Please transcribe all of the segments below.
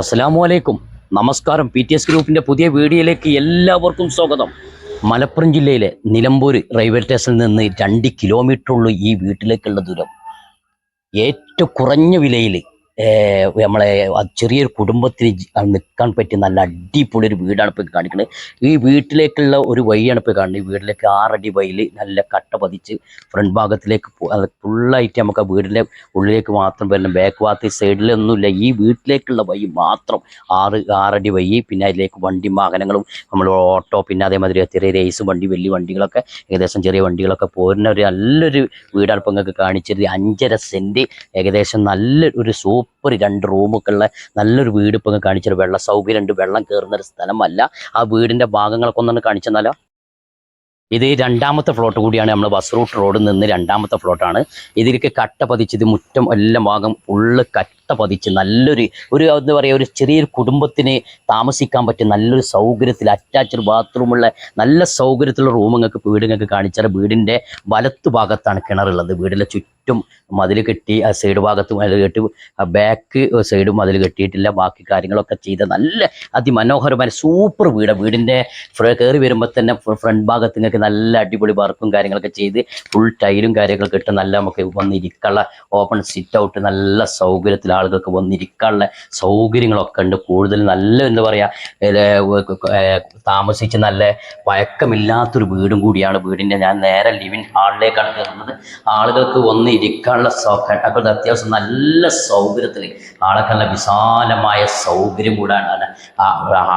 അസ്സലാമു വലൈക്കും നമസ്കാരം. പി ടി എസ് ഗ്രൂപ്പിന്റെ പുതിയ വീഡിയോയിലേക്ക് എല്ലാവർക്കും സ്വാഗതം. മലപ്പുറം ജില്ലയിലെ നിലമ്പൂർ റെയിൽവേ സ്റ്റേഷനിൽ നിന്ന് രണ്ട് കിലോമീറ്റർ ഉള്ളൂ ഈ വീട്ടിലേക്കുള്ള ദൂരം. ഏറ്റവും കുറഞ്ഞ വിലയിൽ നമ്മളെ ചെറിയൊരു കുടുംബത്തിന് നിൽക്കാൻ പറ്റിയ നല്ല അടിപൊളി ഒരു വീടാണ് ഇപ്പോൾ കാണിക്കുന്നത് ഈ വീട്ടിലേക്കുള്ള ഒരു വഴിയാണ് ഇപ്പോൾ കാണുന്നത് ഈ വീട്ടിലേക്ക് ആറടി വഴിയിൽ നല്ല കട്ട പതിച്ച് ഫ്രണ്ട് ഭാഗത്തിലേക്ക് ഫുള്ളായിട്ട് നമുക്ക് ആ വീടിന്റെ ഉള്ളിലേക്ക് മാത്രം വരണം. ബാക്ക് ഭാഗത്ത് സൈഡിലൊന്നുമില്ല ഈ വീട്ടിലേക്കുള്ള വഴി മാത്രം ആറ് ആറടി വഴി പിന്നെ അതിലേക്ക് വണ്ടി വാഹനങ്ങളും നമ്മൾ ഓട്ടോ പിന്നെ അതേമാതിരി ചെറിയ റേസ് വണ്ടി വലിയ വണ്ടികളൊക്കെ ഏകദേശം ചെറിയ വണ്ടികളൊക്കെ പോരുന്ന ഒരു നല്ലൊരു വീടാണ് ഇപ്പോൾ നിങ്ങൾക്ക് കാണിച്ചത്. അഞ്ചര സെന്റ് ഏകദേശം നല്ല ഒരു സൂപ്പർ രണ്ട് റൂമൊക്കെ ഉള്ള നല്ലൊരു വീട് ഇപ്പം കാണിച്ചൊരു വെള്ള സൗകര്യം ഉണ്ട്. വെള്ളം കയറുന്ന ഒരു സ്ഥലമല്ല. ആ വീടിന്റെ ഭാഗങ്ങളൊക്കെ ഒന്നാണ് കാണിച്ചെന്നാലോ ഇത് രണ്ടാമത്തെ ഫ്ലോട്ട് കൂടിയാണ് നമ്മൾ ബസ് റൂട്ട് റോഡിൽ നിന്ന് രണ്ടാമത്തെ ഫ്ലോട്ടാണ് ഇതിലേക്ക് കട്ട പതിച്ചത് മുറ്റം എല്ലാം ഭാഗം ഫുള്ള് കട്ട പതിച്ച് നല്ലൊരു ഒരു എന്താ പറയുക ഒരു ചെറിയൊരു കുടുംബത്തിന് താമസിക്കാൻ പറ്റിയ നല്ലൊരു സൗകര്യത്തിൽ അറ്റാച്ച്ഡ് ബാത്റൂമുള്ള നല്ല സൗകര്യത്തിലുള്ള റൂം നിങ്ങൾക്ക് വീട് നിങ്ങൾക്ക് കാണിച്ചാൽ വീടിന്റെ വലത്തു ഭാഗത്താണ് കിണറുള്ളത്. വീടിന്റെ ചുറ്റും മതിൽ കെട്ടി സൈഡ് ഭാഗത്ത് മതിൽ കെട്ടി ബാക്ക് സൈഡും മതിൽ കെട്ടിയിട്ടില്ല. ബാക്കി കാര്യങ്ങളൊക്കെ ചെയ്ത നല്ല അതിമനോഹരമായ സൂപ്പർ വീട്. വീടിന്റെ കയറി വരുമ്പോൾ തന്നെ ഫ്രണ്ട് ഭാഗത്ത് നിങ്ങൾക്ക് നല്ല അടിപൊളി വർക്കും കാര്യങ്ങളൊക്കെ ചെയ്ത് ഫുൾ ടൈലും കാര്യങ്ങളൊക്കെ ഇട്ട് നല്ല നമുക്ക് വന്നിരിക്കാനുള്ള ഓപ്പൺ സിറ്റ് ഔട്ട് നല്ല സൗകര്യത്തിൽ ആളുകൾക്ക് വന്നിരിക്കാനുള്ള സൗകര്യങ്ങളൊക്കെ ഉണ്ട്. കൂടുതൽ നല്ല എന്താ പറയുക താമസിച്ച് നല്ല വഴക്കമില്ലാത്തൊരു വീടും കൂടിയാണ് വീടിന്റെ. ഞാൻ നേരെ ലിവിൻ ഹാളിലേക്കാണ് കയറുന്നത്. ആളുകൾക്ക് വന്ന് ഇരിക്കാനുള്ള സൗകര്യം അത്യാവശ്യം നല്ല സൗകര്യത്തിൽ നല്ല വിശാലമായ സൗകര്യം കൂടാണ്.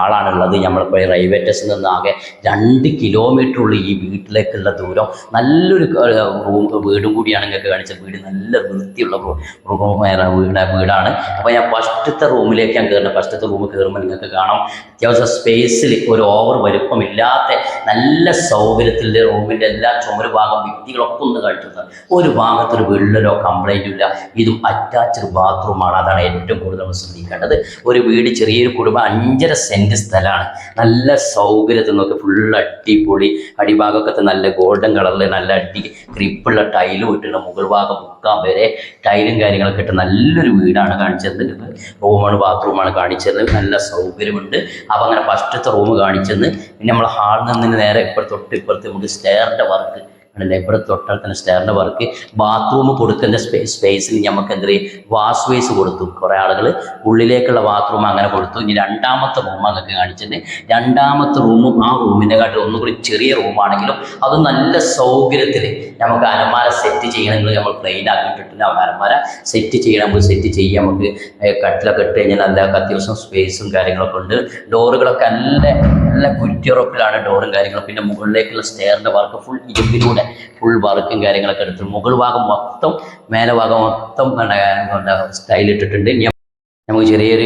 ആളാണുള്ളത് നമ്മളിപ്പോൾ റെയിൽവേ സ്റ്റേഷനിൽ നിന്ന് ആകെ രണ്ട് കിലോമീറ്റർ ഉള്ള ഈ വീട്ടിലേക്കുള്ള ദൂരം. നല്ലൊരു റൂം വീടും കൂടിയാണ് നിങ്ങൾക്ക് കാണിച്ചത്. വീട് നല്ല വൃത്തിയുള്ള വീട് വീടാണ്. അപ്പോൾ ഞാൻ ഫസ്റ്റത്തെ റൂമിലേക്ക് ഞാൻ കയറുന്നത് ഫസ്റ്റത്തെ റൂം കയറുമ്പോൾ നിങ്ങൾക്ക് കാണാം. അത്യാവശ്യം സ്പേസിൽ ഒരു ഓവർ വലുപ്പമില്ലാത്ത നല്ല സൗകര്യത്തിൽ റൂമിന്റെ എല്ലാ ചുമര് ഭാഗം ഭിത്തികളൊക്കെ ഒന്ന് കഴിച്ചത് ഒരു ഭാഗത്തൊരു വിള്ളലോ കംപ്ലൈന്റും ഇല്ല. ഇതും അറ്റാച്ച്ഡ് ബാത്റൂമാണ് അതാണ് ഏറ്റവും കൂടുതൽ നമ്മൾ ശ്രദ്ധിക്കേണ്ടത്. ഒരു വീട് ചെറിയൊരു കുടുംബം അഞ്ചര സെന്റ് സ്ഥലമാണ്. നല്ല സൗകര്യത്തിൽ നോക്കി. ഫുൾ അടിപൊളി. അടിഭാഗമൊക്കെ നല്ല ഗോൾഡൻ കളറിൽ നല്ല അടി ഗ്രിപ്പുള്ള ടൈലും ഇട്ടിട്ട് മുകൾ ഭാഗം മുക്കാൻ വരെ ടൈലും കാര്യങ്ങളൊക്കെ ഇട്ട് നല്ലൊരു വീടാണ് കാണിച്ചത് റൂമാണ് ബാത്റൂമാണ് കാണിച്ചത് നല്ല സൗകര്യമുണ്ട്. അപ്പോൾ അങ്ങനെ ഫസ്റ്റത്തെ റൂം കാണിച്ചെന്ന്. പിന്നെ നമ്മൾ ഹാളിൽ നിന്ന് നേരെ ഇപ്പുറത്ത് തൊട്ട് ഇപ്പുറത്ത് നമുക്ക് സ്റ്റെയറിന്റെ വർക്ക് ആണല്ലേ ഇവിടെ തൊട്ടാൽ തന്നെ സ്റ്റെയറിന്റെ വർക്ക് ബാത്റൂം കൊടുക്കുന്ന സ്പേ സ്പേസിൽ നമുക്ക് എന്ത് വാഷ് സ്പേസ് കൊടുത്തു. കുറേ ആളുകൾ ഉള്ളിലേക്കുള്ള ബാത്റൂം അങ്ങനെ കൊടുത്തു. ഇനി രണ്ടാമത്തെ റൂം അങ്ങക്ക് കാണിച്ചത്. രണ്ടാമത്തെ റൂമും ആ റൂമിന്റെ കാട്ടിൽ ഒന്നും കൂടി ചെറിയ റൂമാണെങ്കിലും അത് നല്ല സൗകര്യത്തിൽ നമുക്ക് അലമാര സെറ്റ് ചെയ്യണമെങ്കിൽ നമ്മൾ പ്ലെയിൻ ആക്കിയിട്ടില്ല അലമാര സെറ്റ് ചെയ്യണം. സെറ്റ് ചെയ്യാം. നമുക്ക് കട്ടിലൊക്കെ ഇട്ട് കഴിഞ്ഞാൽ നല്ല അത്യാവശ്യം സ്പേസും കാര്യങ്ങളൊക്കെ ഉണ്ട്. ഡോറുകളൊക്കെ നല്ല നല്ല കുറ്റിയുറപ്പിലാണ് ഡോറും കാര്യങ്ങളും. പിന്നെ മുകളിലേക്കുള്ള സ്റ്റെയറിന്റെ വർക്ക് ഫുൾ ഇരുമ്പിലൂടെ ഫുൾ വർക്കും കാര്യങ്ങളൊക്കെ എടുത്തു മുകൾ ഭാഗം മൊത്തം മേലെ ഭാഗം മൊത്തം സ്റ്റൈൽ ഇട്ടിട്ടുണ്ട്. നമുക്ക് ചെറിയൊരു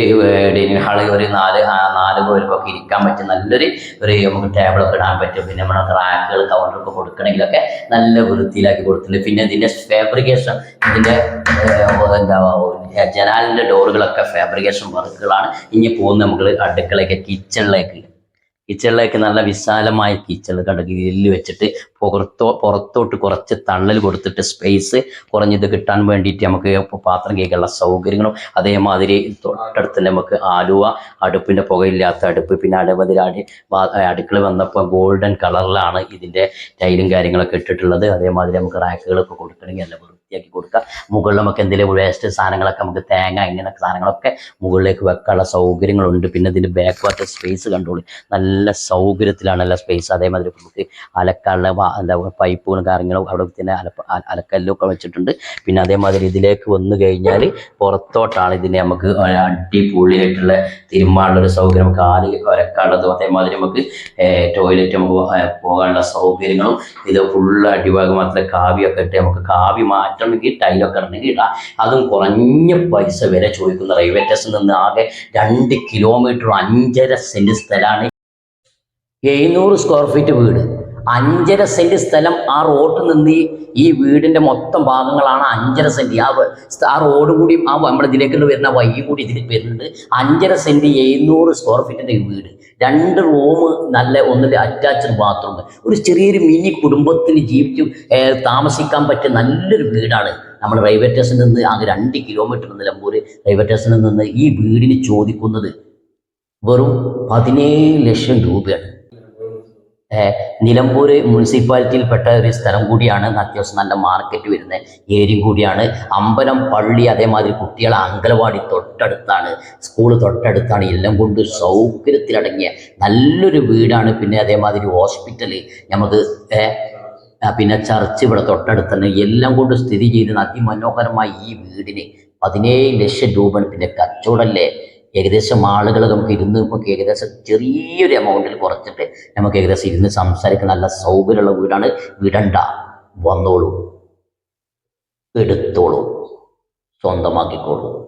ഡൈനിങ് ഹാൾ ഒരു നാല് നാല് പേർക്കൊക്കെ ഇരിക്കാൻ പറ്റും നല്ലൊരു ഒരു നമുക്ക് ടേബിളൊക്കെ ഇടാൻ പറ്റും. പിന്നെ നമ്മുടെ റാക്കുകൾ കൗണ്ടറൊക്കെ കൊടുക്കണമെങ്കിലൊക്കെ നല്ല വൃത്തിയിലാക്കി കൊടുത്തിട്ടുണ്ട്. പിന്നെ ഇതിന്റെ ഫാബ്രിക്കേഷൻ ഇതിന്റെ എന്താ ജനാലിന്റെ ഡോറുകളൊക്കെ ഫാബ്രിക്കേഷൻ വർക്കുകളാണ് ഇനി പോകുന്ന നമുക്ക് അടുക്കളയ്ക്ക് കിച്ചണിലേക്ക് കിച്ചണിലേക്ക് നല്ല വിശാലമായ കിച്ചൺ കണ്ട ഗ്രില്ല് വെച്ചിട്ട് പുറത്തോ പുറത്തോട്ട് കുറച്ച് തള്ളൽ കൊടുത്തിട്ട് സ്പേസ് കുറഞ്ഞത് കിട്ടാൻ വേണ്ടിയിട്ട് നമുക്ക് പാത്രം കേൾക്കാനുള്ള സൗകര്യങ്ങളും അതേമാതിരി തൊട്ടടുത്ത് തന്നെ നമുക്ക് ആലുവ അടുപ്പിന്റെ പുകയില്ലാത്ത അടുപ്പ് പിന്നെ അതേമാതിരി അടി അടുക്കള വന്നപ്പോൾ ഗോൾഡൻ കളറിലാണ് ഇതിന്റെ ടൈലും കാര്യങ്ങളൊക്കെ ഇട്ടിട്ടുള്ളത്. അതേമാതിരി നമുക്ക് റാക്കുകളൊക്കെ കൊടുക്കണമെങ്കിൽ നല്ല വൃത്തിയാക്കി കൊടുക്കുക മുകളിൽ നമുക്ക് എന്തെങ്കിലും വേസ്റ്റ് സാധനങ്ങളൊക്കെ നമുക്ക് തേങ്ങ ഇങ്ങനെയൊക്കെ സാധനങ്ങളൊക്കെ മുകളിലേക്ക് വെക്കാനുള്ള സൗകര്യങ്ങളുണ്ട്. പിന്നെ ഇതിന്റെ ബാക്ക് വാട്ടർ സ്പേസ് കണ്ടോളൂ. നല്ല സൗകര്യത്തിലാണ് എല്ലാ സ്പേസ് അതേമാതിരി നമുക്ക് അലക്കാനുള്ള എന്താ പൈപ്പുകളും കാര്യങ്ങളും അവിടെ തന്നെ അലപ്പ അ- അലക്കല്ലും ഒക്കെ വെച്ചിട്ടുണ്ട്. പിന്നെ അതേമാതിരി ഇതിലേക്ക് വന്നു കഴിഞ്ഞാൽ പുറത്തോട്ടാണ് ഇതിനെ നമുക്ക് അടിപൊളിയായിട്ടുള്ള തിരുമാനുള്ള സൗകര്യം നമുക്ക് ആദ്യം ഒരക്കാനുള്ളതും. അതേമാതിരി നമുക്ക് ടോയ്ലറ്റ് നമുക്ക് പോകാനുള്ള സൗകര്യങ്ങളും ഇത് ഫുള്ള് അടിഭാഗം മാത്രമേ കാവ്യമൊക്കെ ഇട്ട് നമുക്ക് കാവ്യ മാറ്റണമെങ്കിൽ ടൈലൊക്കെ ഇടണമെങ്കിൽ ഇടാം. അതും കുറഞ്ഞ പൈസ വരെ ചോദിക്കുന്ന റെയിൽവേ സ്റ്റേഷനിൽ നിന്ന് ആകെ രണ്ട് കിലോമീറ്റർ അഞ്ചര സെന്റ് സ്ഥലമാണ് എഴുന്നൂറ് സ്ക്വയർ ഫീറ്റ് വീട്. അഞ്ചര സെന്റ് സ്ഥലം ആ റോഡിൽ നിന്ന് ഈ- വീടിന്റെ മൊത്തം ഭാഗങ്ങളാണ് അഞ്ചര സെന്റ് ആ ആ റോഡ് കൂടി ആ നമ്മുടെ ഇതിലേക്ക് വരുന്ന വഴി കൂടി ഇതിൽ വരുന്നുണ്ട്. അഞ്ചര സെന്റ് എഴുന്നൂറ് സ്ക്വയർ ഫീറ്റിന്റെ വീട്. രണ്ട് റൂം നല്ല ഒന്നിൽ അറ്റാച്ച്ഡ് ബാത്റൂം ഒരു ചെറിയൊരു മിനി കുടുംബത്തിന് ജീവിച്ച് താമസിക്കാൻ പറ്റിയ നല്ലൊരു വീടാണ് നമ്മൾ റെയിൽവേ സ്റ്റേഷനിൽ നിന്ന് ആകെ രണ്ട് കിലോമീറ്റർ നിലമ്പൂർ റെയിൽവേ സ്റ്റേഷനിൽ നിന്ന് ഈ വീടിന് ചോദിക്കുന്നത് വെറും പതിനേഴ് ലക്ഷം രൂപയാണ്. നിലമ്പൂർ മുനിസിപ്പാലിറ്റിയിൽപ്പെട്ട ഒരു സ്ഥലം കൂടിയാണ് അത്യാവശ്യം നല്ല മാർക്കറ്റ് വരുന്ന ഏരിയയും കൂടിയാണ്. അമ്പലം പള്ളി അതേമാതിരി കുട്ടികളെ അങ്കലവാടി തൊട്ടടുത്താണ്. സ്കൂൾ തൊട്ടടുത്താണ്. എല്ലാം കൊണ്ട് സൗകര്യത്തിലടങ്ങിയ നല്ലൊരു വീടാണ്. പിന്നെ അതേമാതിരി ഹോസ്പിറ്റൽ നമുക്ക് പിന്നെ ചർച്ച് ഇവിടെ തൊട്ടടുത്താണ്. എല്ലാം കൊണ്ട് സ്ഥിതി ചെയ്യുന്ന അതിമനോഹരമായ ഈ വീടിന് പതിനേഴ് ലക്ഷം രൂപ പിന്നെ കച്ചവടമല്ലേ ഏകദേശം ആളുകളൊക്കെ നമുക്ക് ഇരുന്ന് നമുക്ക് ഏകദേശം ചെറിയൊരു എമൗണ്ടിൽ കുറച്ചിട്ട് നമുക്ക് ഏകദേശം ഇരുന്ന് സംസാരിക്കുന്ന നല്ല സൗകര്യമുള്ള വീടാണ്. വിടണ്ട. വന്നോളൂ. എടുത്തോളൂ. സ്വന്തമാക്കിക്കോളൂ.